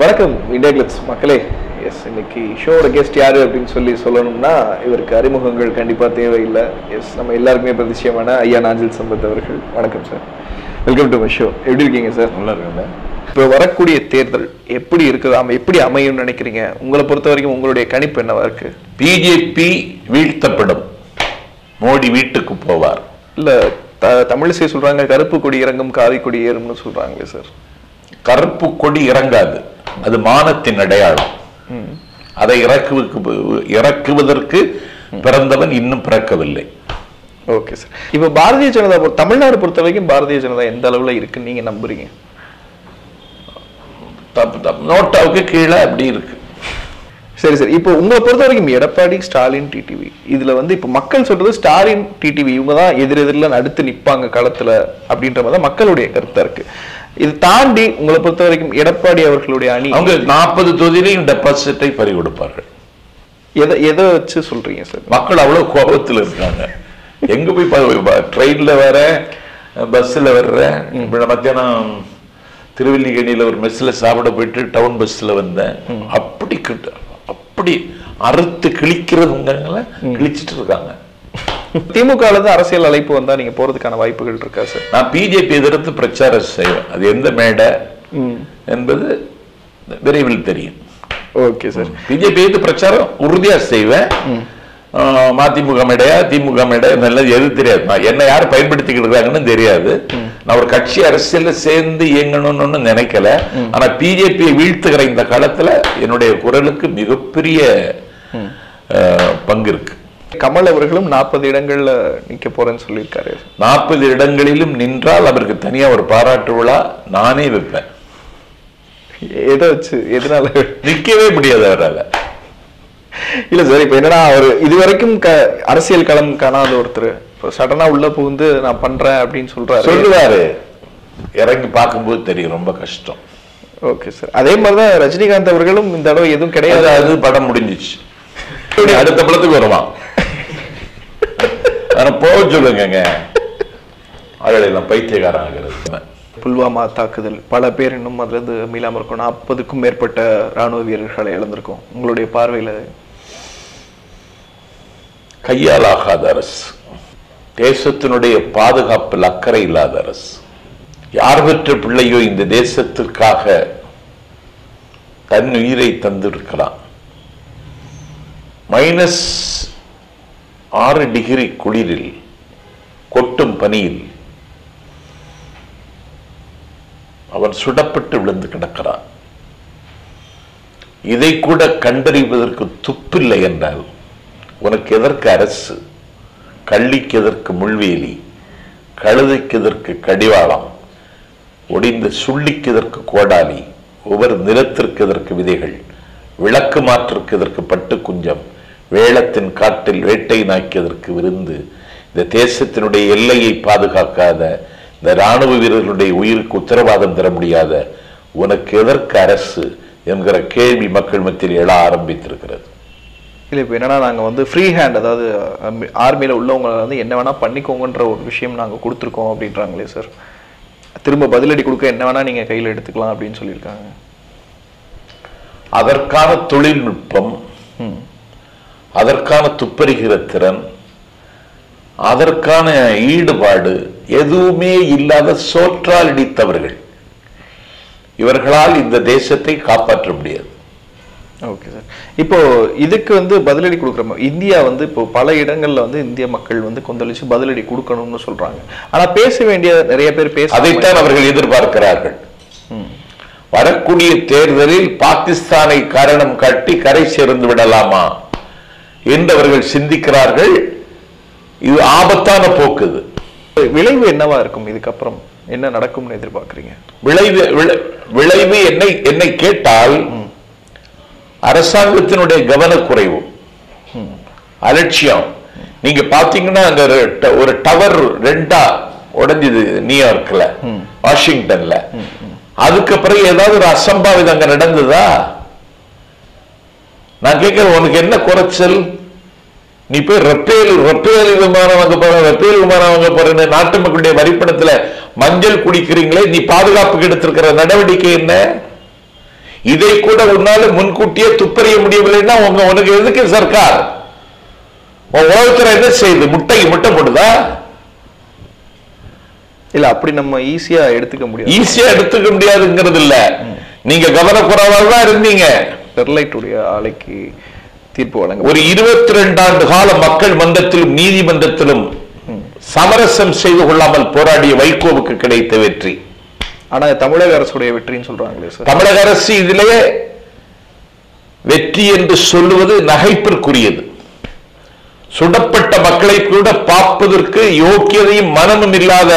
வணக்கம் India clips. மக்களே S இன்னைக்கு ஷோட கெஸ்ட் யாரு அப்படின்னு சொல்லி சொல்லணும்னா இவருக்கு அறிமுகங்கள் கண்டிப்பா தேவையில்லை. எஸ் நம்ம எல்லாருக்குமே பிரதிஷ்யமான ஐயா நாஞ்சில் சம்பத் அவர்கள். வணக்கம் sir welcome to my show எப்படி இருக்கீங்க சார் நல்லா இருக்குல்ல இப்போ வரக்கூடிய தேர்தல் எப்படி இருக்குது அம எப்படி அமையும்னு நினைக்கிறீங்க? உங்களை பொறுத்த வரைக்கும் உங்களுடைய கணிப்பு என்னவா இருக்கு? பிஜேபி வீழ்த்தப்படும். மோடி வீட்டுக்கு போவார். இல்ல த தமிழிசை சொல்றாங்க கருப்பு கொடி இறங்கும் காவி கொடி ஏறும்னு சொல்றாங்களே சார் கருப்பு கொடி இறங்காது. அது மானத்தின் அடையாளம். அதை இறக்குவதற்கு இறக்குவதற்கு பிறந்தவன் இன்னும் பிறக்கவில்லை. Okay sir. இப்போ பாரதிய ஜனதா தமிழ்நாடு பொறுத்த வரைக்கும் பாரதிய ஜனதா எந்த அளவுல இருக்குன்னு நீங்க நம்புறீங்க? தப்பு தப்பு நோட்டாவுக்கு கீழே அப்படி இருக்கு. சரி சரி. இப்போ உங்களை பொறுத்த வரைக்கும் எடப்பாடி ஸ்டாலின் டிடிவி இதுல வந்து இப்போ மக்கள் சொல்றது ஸ்டாலின் டிடிவி இவங்க தான் எதிரெதிரில் அடுத்து நிப்பாங்க களத்துல அப்படின்ற மாதிரி தான் மக்களுடைய கருத்தா இருக்கு. இது தாண்டி உங்களை பொறுத்த வரைக்கும் எடப்பாடி அவர்களுடைய அணி அவங்க நாற்பது தொகுதியிலையும் டெபாசிட்டை பறி கொடுப்பார்கள். எதை எதை வச்சு சொல்றீங்க சார்? மக்கள் அவ்வளவு கோபத்தில் இருக்காங்க. எங்க போய் ட்ரெயின்ல வர இப்ப நான் மத்தியானம் திருவல்லிக்கேணியில ஒரு மெஸ்ல சாப்பிட போயிட்டு டவுன் பஸ்ல வந்தேன். அப்படி கிட்ட அப்படி அறுத்து கிழிக்கிறவங்க கிழிச்சிட்டு இருக்காங்க. திமுக இருந்து அரசியல் அழைப்பு வந்தா நீங்க போறதுக்கான வாய்ப்புகள் இருக்கா சார் நான் பிஜேபி எதிர்த்து பிரச்சாரம் செய்வேன். அது எந்த மேடை என்பது விரைவில் தெரியும். ஓகே சார் பிஜேபி எதிர்த்து பிரச்சாரம் உறுதியா செய்வேன். மதிமுக மேடையா திமுக மேடை நல்லது எது தெரியாது. நான் என்ன யார் பயன்படுத்திக்கிட்டு தெரியாது. நான் ஒரு கட்சி அரசியல்ல சேர்ந்து இயங்கணும்னு நினைக்கல. ஆனா பிஜேபியை வீழ்த்துகிற இந்த காலத்துல என்னுடைய குரலுக்கு மிகப்பெரிய பங்கு இருக்கு. கமல் அவர்களும் நாற்பது இடங்கள்ல நிக்க போறேன்னு சொல்லியிருக்காரு. நாற்பது இடங்களிலும் நின்றால் அவருக்கு தனியா ஒரு பாராட்டு விழா நானே வைப்பேன். எதை வச்சு எதனால? நிக்கவே முடியாது அவரால. இல்ல சார் இப்ப என்னன்னா அவர் இதுவரைக்கும் அரசியல் களம் காணாத ஒருத்தர். இப்போ சடனா உள்ள புகுந்து நான் பண்றேன் அப்படின்னு சொல்றாரு. சொல்லுவாரு. இறங்கி பார்க்கும்போது தெரியும் ரொம்ப கஷ்டம். Okay sir. அதே மாதிரிதான் ரஜினிகாந்த் அவர்களும் இந்த தடவை எதுவும் கிடையாது. அது படம் முடிஞ்சிச்சு. அடுத்த படத்துக்கு வருவான். ஆனா போக சொல்லுங்க அவர்களை எல்லாம் பைத்தியக்காரன் ஆகிறது புல்வாமா தாக்குதல். பல பேர் இன்னும் அதுல இருந்து மீளாம இருக்கும். நாற்பதுக்கும் மேற்பட்ட ராணுவ வீரர்களை இழந்திருக்கும். உங்களுடைய பார்வையில கையால் ஆகாத அரசு. தேசத்தினுடைய பாதுகாப்பில் அக்கறை இல்லாத அரசு. யார் பெற்ற பிள்ளையோ இந்த தேசத்திற்காக தன் உயிரை தந்திருக்கிறான் மைனஸ் ஆறு டிகிரி குளிரில் கொட்டும் பனியில் அவன் சுடப்பட்டு விழுந்து கிடக்கிறான். இதை கூட கண்டறிவதற்கு துப்பில்லை என்றால் உனக்கு எதற்கு அரசு? கள்ளிக்கு எதற்கு முள்வேலி? கழுதைக்கு எதற்கு கடிவாளம்? ஒடிந்த சுள்ளிக்கு எதற்கு கோடாலி? ஒவ்வொரு நிலத்திற்கு எதற்கு விதைகள்? விளக்கு மாற்றுக்கு எதற்கு பட்டு குஞ்சம் வேளத்தின் காட்டில் வேட்டை நாக்கியதற்கு விருந்து. இந்த தேசத்தினுடைய எல்லையை பாதுகாக்காத இந்த ராணுவ வீரர்களுடைய உயிருக்கு உத்தரவாதம் தர முடியாத உனக்கு எதற்கு அரசு என்கிற கேள்வி மக்கள் மத்தியில் எழ ஆரம்பித்திருக்கிறது. இல்ல இப்ப என்னன்னா நாங்க வந்து ஃப்ரீ ஹேண்ட் அதாவது ஆர்மியில உள்ளவங்க வந்து என்ன வேணா பண்ணிக்கோங்கன்ற ஒரு விஷயம் நாங்க கொடுத்துருக்கோம் அப்படின்றாங்களே சார் திரும்ப பதிலடி கொடுக்க என்ன வேணா நீங்க கையில எடுத்துக்கலாம் அப்படின்னு சொல்லியிருக்காங்க. அதற்கான தொழில்நுட்பம் அதற்கான துப்பறிகிற திறன் அதற்கான ஈடுபாடு எதுவுமே இல்லாத சோற்றால் இடித்தவர்கள். இவர்களால் இந்த தேசத்தை காப்பாற்ற முடியாது. ஓகே சார் இப்போ இதுக்கு வந்து பதிலடி கொடுக்குற இந்தியா வந்து இப்போ பல இடங்கள்ல வந்து இந்திய மக்கள் வந்து கொந்தளிச்சு பதிலடி கொடுக்கணும்னு சொல்றாங்க. ஆனா பேச வேண்டிய நிறைய பேர் பேச அதைத்தான் அவர்கள் எதிர்பார்க்கிறார்கள். வரக்கூடிய தேர்தலில் பாகிஸ்தானை காரணம் காட்டி கரை சேர்ந்து விடலாமா? என்று அவர்கள் சிந்திக்கிறார்கள். இது ஆபத்தான போக்கு இது. விளைவு என்னவா இருக்கும்? இதுக்கப்புறம் என்ன நடக்கும்னு எதிர்பார்க்கறீங்க? விளைவு விளை- விளைவு என்னை என்னை கேட்டால் அரசாங்கத்தினுடைய கவனக்குறைவு. அலட்சியம். நீங்க பாத்தீங்கன்னா அங்க ஒரு டவர் ரெண்டா உடைஞ்சது நியூயார்க்ல வாஷிங்டன்ல. அதுக்கு பிறகு ஏதாவது ஒரு அசம்பாவிதம் அங்க நடந்ததா? நான் கேட்கிறேன் உனக்கு என்ன குறைச்சல்? நீ போய் ரப்பேல் ரப்பேல் விமானம் வாங்க போற ரப்பேல் விமானம் வாங்க போறேன்னு நாட்டு மக்களுடைய வரிப்பணத்துல மஞ்சள் குடிக்கிறீங்களே நீ பாதுகாப்புக்கு எடுத்திருக்கிற நடவடிக்கை என்ன? இதை கூட உன்னால முன்கூட்டியே துப்பறிய முடியவில்லைன்னா உங்க உனக்கு எதுக்கு சர்க்கார்? உலகத்துல என்ன செய்யுது முட்டைக்கு முட்டை போடுதா? இல்ல அப்படி நம்ம ஈஸியா எடுத்துக்க முடியாது. ஈஸியா எடுத்துக்க முடியாதுங்கிறது இல்ல. நீங்க கவனக்குறைவாக தான் இருந்தீங்க ஸ்டெர்லைட்டுடைய ஆலைக்கு தீர்ப்பு வழங்க ஒரு இருபத்தி ரெண்டு ஆண்டு கால மக்கள் மன்றத்திலும் நீதிமன்றத்திலும் சமரசம் செய்து கொள்ளாமல் போராடிய வைகோவுக்கு கிடைத்த வெற்றி. ஆனா தமிழக அரசுடைய வெற்றின்னு சொல்றாங்களே சார். தமிழக அரசு இதிலே வெற்றி என்று சொல்லுவது நகைப்பிற்குரியது. சுடப்பட்ட மக்களை கூட பார்ப்பதற்கு யோக்கியதையும் மனமும் இல்லாத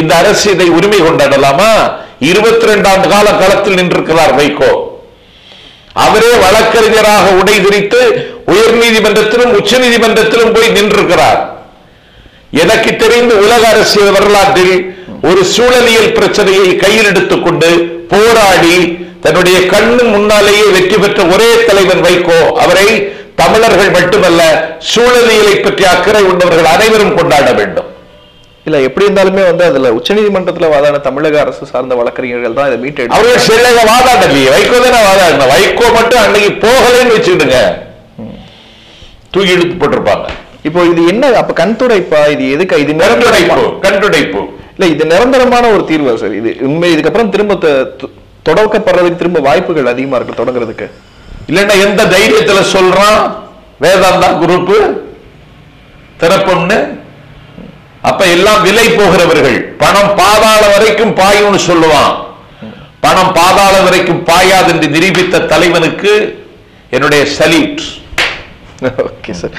இந்த அரசு இதை உரிமை கொண்டாடலாமா? இருபத்தி ரெண்டு ஆண்டு கால களத்தில் நின்றிருக்கிறார் வைகோ. அவரே வழக்கறிஞராக உடை திரித்து உயர் நீதிமன்றத்திலும் உச்ச நீதிமன்றத்திலும் போய் நின்றிருக்கிறார். எனக்கு தெரிந்து உலக அரசியல் வரலாற்றில் ஒரு சூழலியல் பிரச்சனையை கையில் எடுத்துக்கொண்டு போராடி தன்னுடைய கண்ணு முன்னாலேயே வெற்றி பெற்ற ஒரே தலைவன் வைகோ அவரை தமிழர்கள் மட்டுமல்ல சூழலியலை பற்றி அக்கறை உள்ளவர்கள் அனைவரும் கொண்டாட வேண்டும். இல்ல எப்படி இருந்தாலுமே வந்து அதுல உச்சநீதிமன்றத்துல வாதாடின தமிழக அரசு சார்ந்த வழக்கறிஞர்கள் தான் இதை மீட்டு அவர்கள் சிலைக வாதாடலையே. வைகோ தானே வாதாடின. வைகோ மட்டும் அன்னைக்கு போகலைன்னு வச்சுக்கிடுங்க தூக்கி இழுத்து போட்டிருப்பாங்க. இப்போ இது என்ன அப்ப கண் துடைப்பா? இது எதுக்கு இது கண்டுடைப்பு நிரந்தரமா- கண்டுடைப்பு இல்ல இது நிரந்தரமான ஒரு தீர்வா சார். இது உண்மை இதுக்கப்புறம் திரும்ப தொடக்கப்படுறதுக்கு திரும்ப வாய்ப்புகள் அதிகமா இருக்கு தொடங்குறதுக்கு. இல்லைன்னா எந்த தைரியத்துல சொல்றான்? வேதாந்தா குரூப் திறப்பும்னு அப்ப எல்லாம் விலை போகிறவர்கள். பணம் பாதாள வரைக்கும் பாயும்னு சொல்லுவான். பணம் பாதாள வரைக்கும் பாயாது என்று நிரூபித்த தலைவனுக்கு என்னுடைய சல்யூட். Okay sir